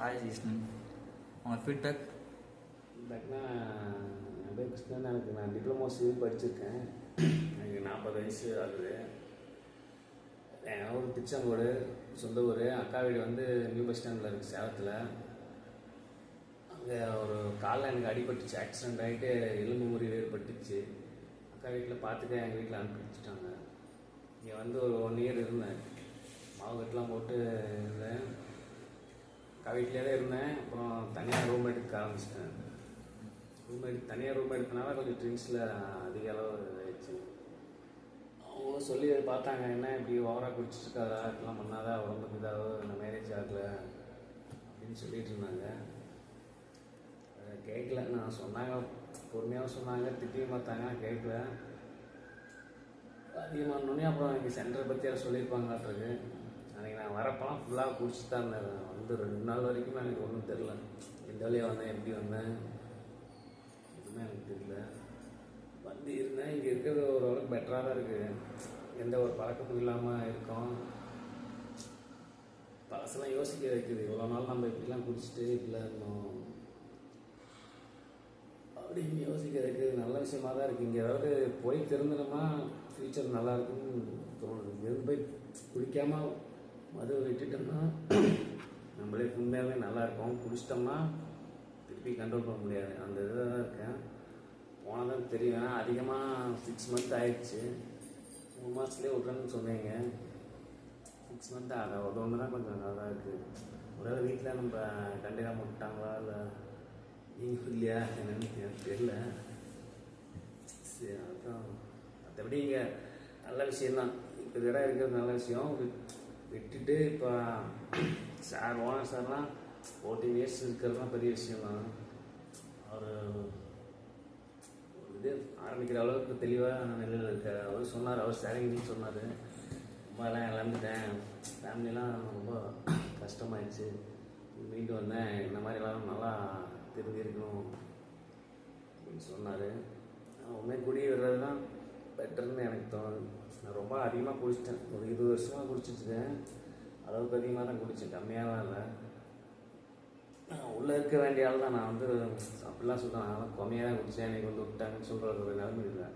Hi Krishnan உங்கள் feedback ஃபீட்பேக்னா என் பேர் கிருஷ்ணன் எனக்கு? நான் டிப்ளமோ சிவில் படிச்சிருக்கேன். எனக்கு நாற்பது வயசு ஆகுது. என் ஊர் திருச்செங்கோடு சொந்த ஊர். அக்கா வீடு வந்து நியூ பஸ் ஸ்டாண்டில் இருக்குது சேலத்தில். அங்கே ஒரு காலில் எனக்கு அடிபட்டுச்சு. ஆக்சிடென்ட் ஆகிட்டு எலும்பு முறிவு ஏற்பட்டுச்சு. அக்கா வீட்டில் பார்த்துக்க எங்கள் வீட்டில் அனுப்பி வச்சுட்டாங்க. இங்கே வந்து ஒரு ஒன் இயர் இருந்தேன். மாவு கட்டெலாம் போட்டு இருந்தேன் வீட்டிலே தான் இருந்தேன். அப்புறம் தனியாக ரூம் எடுக்க ஆரம்பிச்சிட்டேன். ரூம் எடுத்து தனியாக ரூம் எடுத்தனால கொஞ்சம் ட்ரிங்க்ஸில் அதிக அளவு ஆயிடுச்சு அவங்க சொல்லி பார்த்தாங்க என்ன இப்படி ஓவராக குடிச்சிட்டு இப்படிலாம் பண்ணாதா? உடம்புக்கு இதாகும் இந்த மேரேஜ் ஆகல? அப்படின்னு சொல்லிட்டு இருந்தாங்க. கேட்கல. நான் சொன்னாங்க பொறுமையாக சொன்னாங்க திட்டியும் பார்த்தாங்க நான் கேட்கல. அதிகமானோடனே அப்புறம் இங்கே சென்டரை பற்றி யாரும் சொல்லியிருப்பாங்களாட்டிருக்கு அப்போலாம் ஃபுல்லாக குடிச்சு தான் இருந்தேன் வந்து ரெண்டு நாள் வரைக்கும் எனக்கு ஒன்றும் தெரில எந்த வழியாக வந்தேன் எப்படி வந்தேன் எதுவுமே எனக்கு தெரியல. வந்து இருந்தேன். இங்கே இருக்கிறது ஓரளவுக்கு பெட்டராக தான் இருக்குது எந்த ஒரு பழக்கமும் இல்லாமல் இருக்கோம். பழசெல்லாம் யோசிக்க வைக்குது. இவ்வளோ நாள் நம்ம இப்படிலாம் குடிச்சிட்டு இப்படிலாம் இருந்தோம். அப்படின்னு யோசிக்கிறதுக்கு நல்ல விஷயமா தான் இருக்குது இங்கே ஏதாவது போய் திருந்தணுமா ஃப்யூச்சர் நல்லாயிருக்கும்னு தோணுது. இங்கேருந்து போய் குடிக்காமல் மது விட்டுட்டோம்னா நம்மளே உண்மையாகவே நல்லா இருக்கும். குடிச்சிட்டோம்னா திருப்பி கண்ட்ரோல் பண்ண முடியாது. அந்த இதில் தான் இருக்கேன். போனால் தெரியும். ஏன்னா அதிகமாக சிக்ஸ் மந்த் ஆயிடுச்சு. மூணு மாதத்துலேயே விட்றேன்னு சொன்னீங்க. சிக்ஸ் மந்த் ஆக ஒரு ஒன்று தான் கொஞ்சம் நல்லா தான் இருக்குது ஒருவேளை வீட்டில் நம்ம கண்டிப்பாக விட்டாங்களா இல்லை நீங்கள் இல்லையா என்னன்னு எனக்கு தெரியல. சரி அதுதான் மற்றபடி இங்கே நல்ல விஷயம்தான். இப்போ இடம் இருக்கிறது நல்ல விஷயம். விட்டுட்டு இப்போ சார் ஓனர் சார்லாம் ஃபோர்டீன் இயர்ஸ் இருக்கிறதுலாம் பெரிய விஷயம் தான் அவர் இது ஆரம்பிக்கிற அளவுக்கு தெளிவாக நிலையில் இருக்கார். அவர் சொன்னார் அவர் சேலஞ்சின்னு சொன்னார். ரொம்பலாம் இழந்துட்டேன். ஃபேமிலிலாம் ரொம்ப கஷ்டமாயிடுச்சு. மீண்டு வந்தேன் இந்த மாதிரி எல்லாம் நல்லா திரும்பி அப்படின்னு சொன்னார். உண்மை குடி வர்றது தான் பெட்டர்னு எனக்கு தோணுது. நான் ரொம்ப அதிகமாக குடிச்சிட்டேன். ஒரு இருபது வருஷமாக குடிச்சிட்ருக்கேன் அளவுக்கு அதிகமாக தான் குடித்தேன் கம்மியாகலாம் இல்லை. உள்ளே இருக்க வேண்டிய ஆள் தான். நான் வந்து அப்படிலாம் சொல்கிறேன் நான் கம்மியாக தான் குடித்தேன் எனக்கு வந்து விட்டாங்கன்னு சொல்கிற ஒரு நிலைமை இல்லை.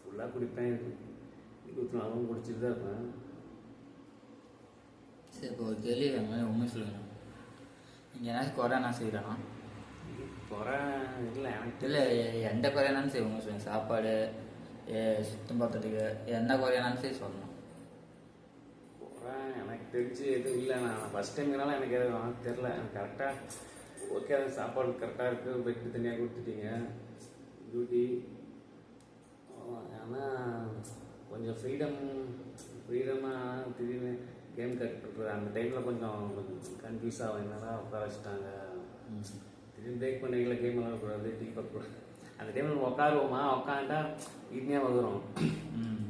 ஃபுல்லாக குடிப்பேன். இருபத்தி நாலும் குடிச்சிட்டு தான் இருப்பேன். சரி இப்போ ஒரு கேள்வி வேணும் உண்மை சொல்லுங்கள் நீங்கள் ஏதாச்சும் குறைனா செய்கிறானா குறை இல்லை. எனக்கு இல்லை எந்த சரி உண்மை சொல்லுங்கள் சாப்பாடு ஏ, சுத்தம் பார்த்ததுக்கு எந்த குறையானாலும் சரி சொல்லணும். எனக்கு தெரிஞ்சு எதுவும் இல்லை. நான் ஃபஸ்ட் டைம்னால எனக்கு எதுவும் தெரில எனக்கு கரெக்டாக ஓகே அது சாப்பாடு கரெக்டாக இருக்குது பெட்டு தனியாக கொடுத்துட்டீங்க. டியூட்டி ஆனால் கொஞ்சம் ஃப்ரீடம் ஃப்ரீடமாக திடீர்னு கேம் கட்டுறது அந்த டைமில் கொஞ்சம் கன்ஃபியூஸ் ஆகும் என்னடா உட்கார வச்சுட்டாங்க. திடீர்னு பிரேக் பண்ணிக்கல கேம் விளாடக்கூடாது டீ கூடாது அந்த டைமில் நம்ம உட்காருவோமா? உட்காந்தா இனியாக வகுறோம் ம்.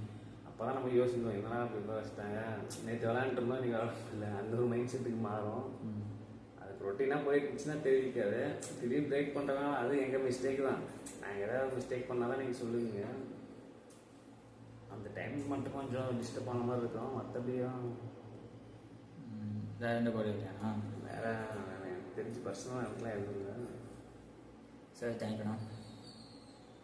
அப்போ தான் நம்ம யோசிக்கணும் என்னடா இப்படி வச்சுட்டாங்க நேற்று விளாண்டுருந்தோம் நீங்கள் விளாட அந்த ஒரு மைண்ட் செட்டுக்கு மாறும். ம். அது ரொட்டீனாக போயிட்டு இருந்துச்சுன்னா தெரிவிக்காது. திடீர்னு பிரேக் பண்ணுறதுனால அது எங்கள் மிஸ்டேக் தான். நாங்கள் ஏதாவது மிஸ்டேக் பண்ணால் தான் நீங்கள் சொல்லுவீங்க. அந்த டைம் மட்டும் கொஞ்சம் டிஸ்டர்ப் ஆன மாதிரி இருக்கும். மற்றபடியும். வேற எந்த குறை இல்லையா? வேற எனக்கு தெரிஞ்சு பர்சனலாக எனக்குலாம் எதுவும் இல்லை. சரி தேங்க்யூண்ணா